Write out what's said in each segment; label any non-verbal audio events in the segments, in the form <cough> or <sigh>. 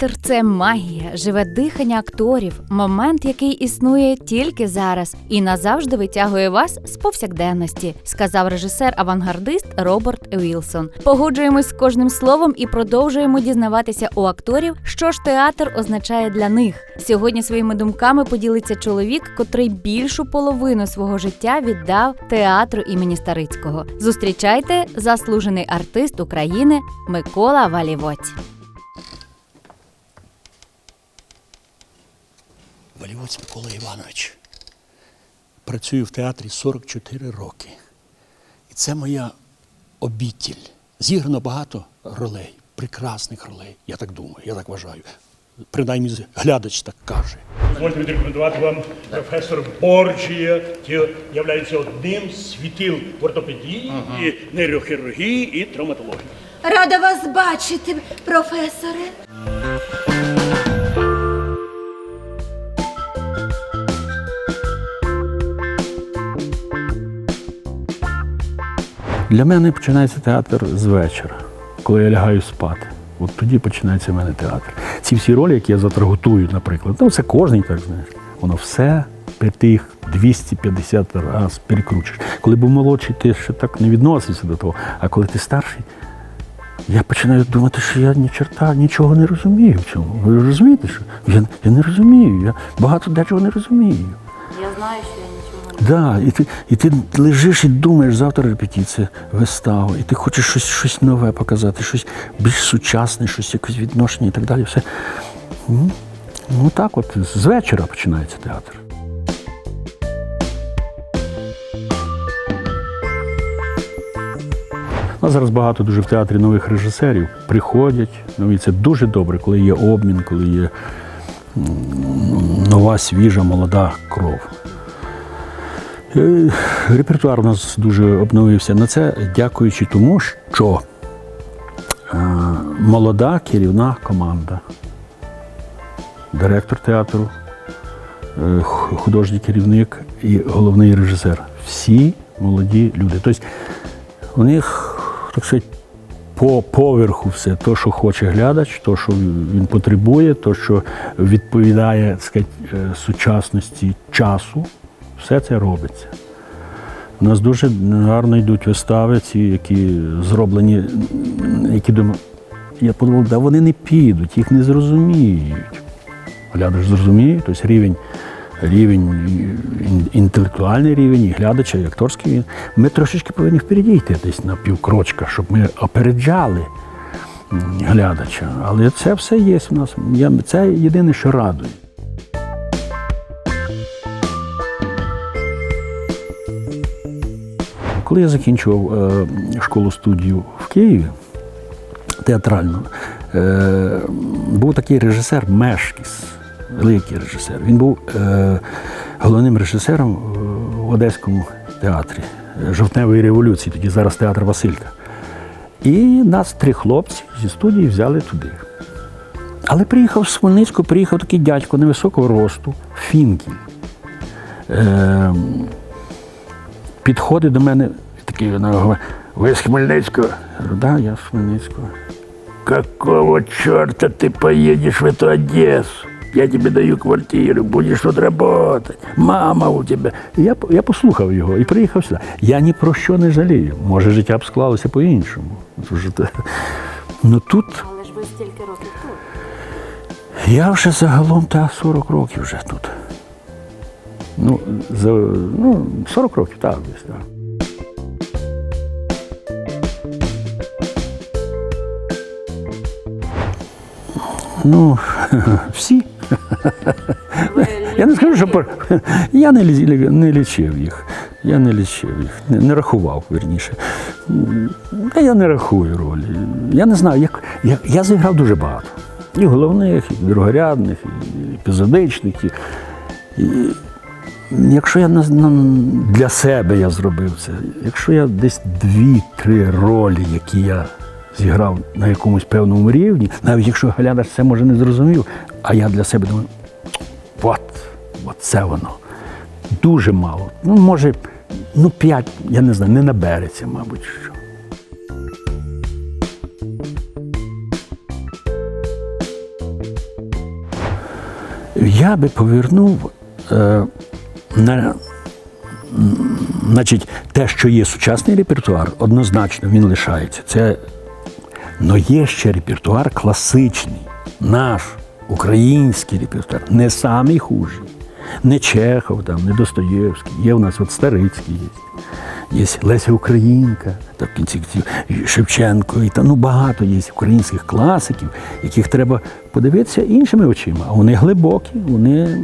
Театр це магія, живе дихання акторів, момент, який існує тільки зараз і назавжди витягує вас з повсякденності, сказав режисер-авангардист Роберт Вілсон. Погоджуємось з кожним словом і продовжуємо дізнаватися у акторів, що ж театр означає для них. Сьогодні своїми думками поділиться чоловік, котрий більшу половину свого життя віддав театру імені Старицького. Зустрічайте заслужений артист України Микола Валівоць. Валівоць Микола Іванович. Працюю в театрі 44 роки. І це моя обітіль. Зіграно багато ролей, прекрасних ролей. Я так думаю, я так вважаю. Принаймні глядач так каже. Дозвольте відрекомендувати вам професор Борджія, який є одним з світил в ортопедії, і нейрохірургії і травматології. Рада вас бачити, професоре. Для мене починається театр з вечора, коли я лягаю спати. От тоді починається в мене театр. Ці всі ролі, які я завтра готую, наприклад, ну це кожний так знаєш. Воно все при тих 250 раз перекручуєш. Коли був молодший, ти ще так не відносився до того. А коли ти старший, я починаю думати, що я ні черта нічого не розумію в цьому. Ви розумієте, що я, я не розумію. Я багато дечого не розумію. Я знаю, що я Да, і ти, і ти лежиш і думаєш, завтра репетиція, вистава, і ти хочеш щось, щось нове показати, щось більш сучасне, щось якесь відношення і так далі. Все. Ну, ну так от, з вечора починається театр. У нас зараз багато дуже в театрі нових режисерів. Приходять нові. Це дуже добре, коли є обмін, коли є нова, свіжа, молода кров. Е, Репертуар у нас дуже обновився. На це дякуючи тому, що е, молода керівна команда, директор театру, е, художній керівник і головний режисер. Всі молоді люди. Тобто у них, так сказати, по поверху все, то, що хоче глядач, то, що він потребує, то, що відповідає так сказати, сучасності часу, все це робиться. У нас дуже гарно йдуть вистави, ці, які зроблені, які думаю, я подумав, да вони не підуть, їх не зрозуміють. Глядач зрозуміє, тобто рівень, рівень інтелектуальний рівень, і глядача, і акторський. Ми трошечки повинні впереді йти десь на півкрочка, щоб ми опереджали глядача. Але це все є в нас. Це єдине, що радує. Коли я закінчував е, школу студію в Києві театральну, е, був такий режисер Мешкіс, великий режисер. Він був е, головним режисером в Одеському театрі Жовтневої революції, тоді зараз театр Василька. І нас три хлопці зі студії взяли туди. Але приїхав з Хмельницького, приїхав такий дядько невисокого росту, Фінкін. Підходить до мене такий вона говорить, ви з Хмельницького? Я говорю, да, я з Хмельницького. Какого черта ты поедешь в эту Одессу? Я тебе даю квартиру, будеш тут работать. Мама у тебе. Я, я послухав його і приїхав сюди. Я ні про що не жалію. Може, життя б склалося по-іншому. Ну тут Але ж ви стільки років тут. я вже загалом та 40 років вже тут. Ну, за, ну 40 років, так, десь так. Ну, <laughs> всі. Я не скажу, що я не, не лічив їх. Я не лічив їх, не, не рахував, верніше. Я не рахую ролі. Я не знаю, як, я, я зіграв дуже багато. І головних, і другорядних, і епізодичних. І, і, якщо я на, на, для себе я зробив це, якщо я десь дві-три ролі, які я зіграв на якомусь певному рівні, навіть якщо глядач це може не зрозумів, а я для себе думаю, от, от це воно. Дуже мало. Ну, може, ну, п'ять, я не знаю, не набереться, мабуть. що. Я би повернув е, на, значить, те, що є сучасний репертуар, однозначно він лишається. Це Но є ще репертуар класичний, наш український репертуар, не самий хужий. Не Чехов, там, не Достоєвський. Є у нас от Старицький є. Є Леся Українка, та в кінці Шевченко, і та, ну, багато є українських класиків, яких треба подивитися іншими очима. А вони глибокі, вони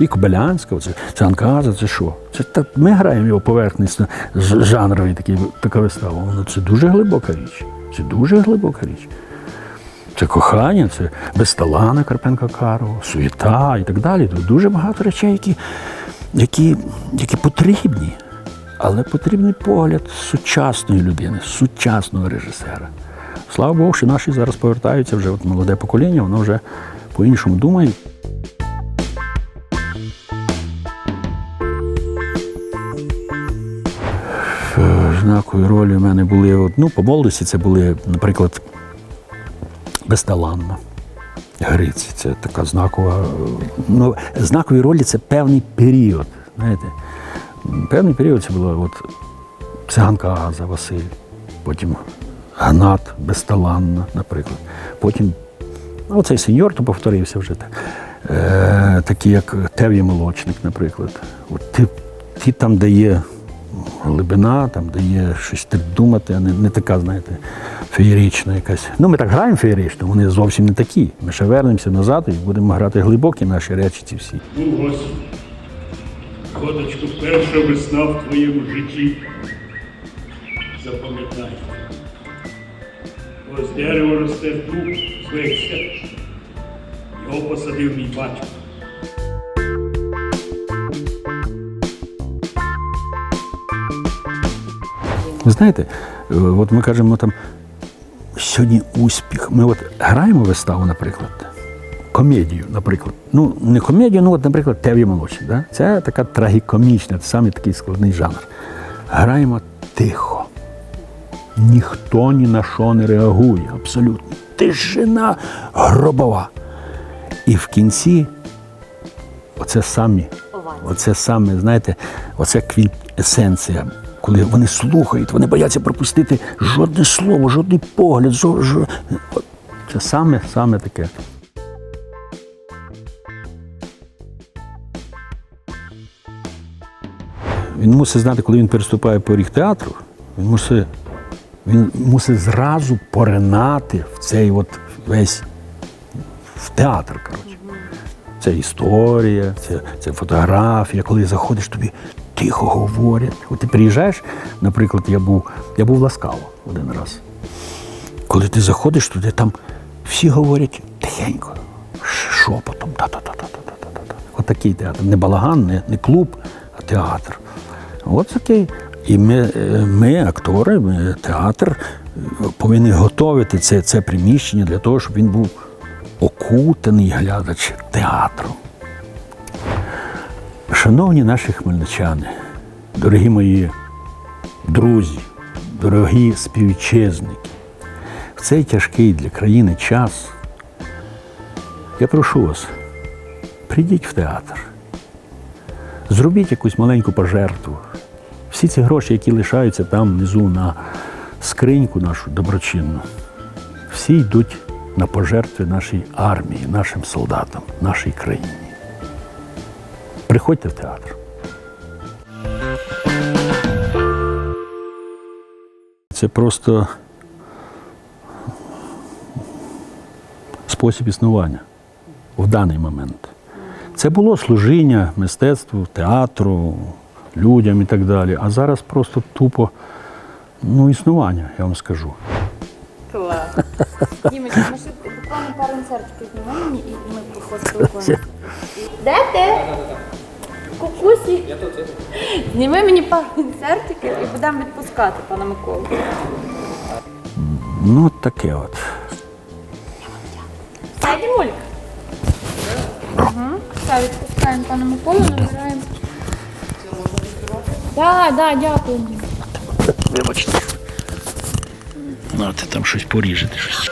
і Кобилянська, це, Анказа, це що? Це так, ми граємо його поверхнісно, жанровий такий, така вистава. Воно це дуже глибока річ. Це дуже глибока річ. Це кохання, це безталана Карпенка Карова, суєта і так далі. Тут дуже багато речей, які, які, які потрібні. Але потрібний погляд сучасної людини, сучасного режисера. Слава Богу, що наші зараз повертаються вже от молоде покоління, воно вже по-іншому думає. Знакові ролі в мене були, ну, по молодості це були, наприклад, безталанна. Гриці, це така знакова. е, Ну, знакові ролі це певний період. Знаєте? Певний період це була от циганка Аза Василь, потім Гнат Безталанна, наприклад. Потім ну, оцей сеньор, то повторився вже так. Е, такі, як Тев'є Молочник, наприклад. От ті, ті там, де є глибина, там, де є щось думати, а не, не така, знаєте, феєрична якась. Ну, ми так граємо феєрично, вони зовсім не такі. Ми ще вернемося назад і будемо грати глибокі наші речі ці всі. Ну, Господи, Годочку, перша весна в твоєму житті. Запам'ятай. Ось дерево росте дуб, зветься. Його посадив мій батько. Ви знаєте, е, от ми кажемо там сьогодні успіх. Ми от граємо виставу, наприклад, комедію, наприклад. Ну, не комедію, ну от, наприклад, Тев'є молочник. Да? Це така трагікомічна, це саме такий складний жанр. Граємо тихо. Ніхто ні на що не реагує, абсолютно. Тишина гробова. І в кінці оце самі, оце саме, знаєте, оце квінтесенція. Коли вони слухають, вони бояться пропустити жодне слово, жодний погляд, жо, жо... Це саме, саме таке. Він мусить знати, коли він переступає поріг театру, він мусить, він мусить зразу поринати в цей от весь в театр. Коротше. Це історія, це, це фотографія. Коли заходиш, тобі тихо говорять. От ти приїжджаєш, наприклад, я був, я був ласкаво один раз. Коли ти заходиш туди, там всі говорять тихенько, шепотом. Та-та-та-та-та-та-та. От такий театр. Не балаган, не, не клуб, а театр. От такий. І ми, е, ми актори, ми, театр, повинні готувати це, це приміщення для того, щоб він був окутаний глядач театру. Шановні наші хмельничани, дорогі мої друзі, дорогі співвітчизники, в цей тяжкий для країни час я прошу вас, прийдіть в театр, зробіть якусь маленьку пожертву. Всі ці гроші, які лишаються там внизу на скриньку нашу доброчинну, всі йдуть на пожертви нашій армії, нашим солдатам, нашій країні. Приходьте в театр. Це просто спосіб існування в даний момент. Це було служіння мистецтву, театру, людям і так далі. А зараз просто тупо ну, існування, я вам скажу. Клас. <laughs> Дімочка, ми ще буквально пару інсертиків знімемо і ми поспілкуємося. Де ти? Кукусі. Я тут. Зніми мені пару інсертиків і будемо відпускати пана Миколу. Ну, таке от. Все, Дімулька. Все, відпускаємо пана Миколу, набираємо. Так, так, дякую. Вибачте. Ну, ти там щось поріжете. Щось.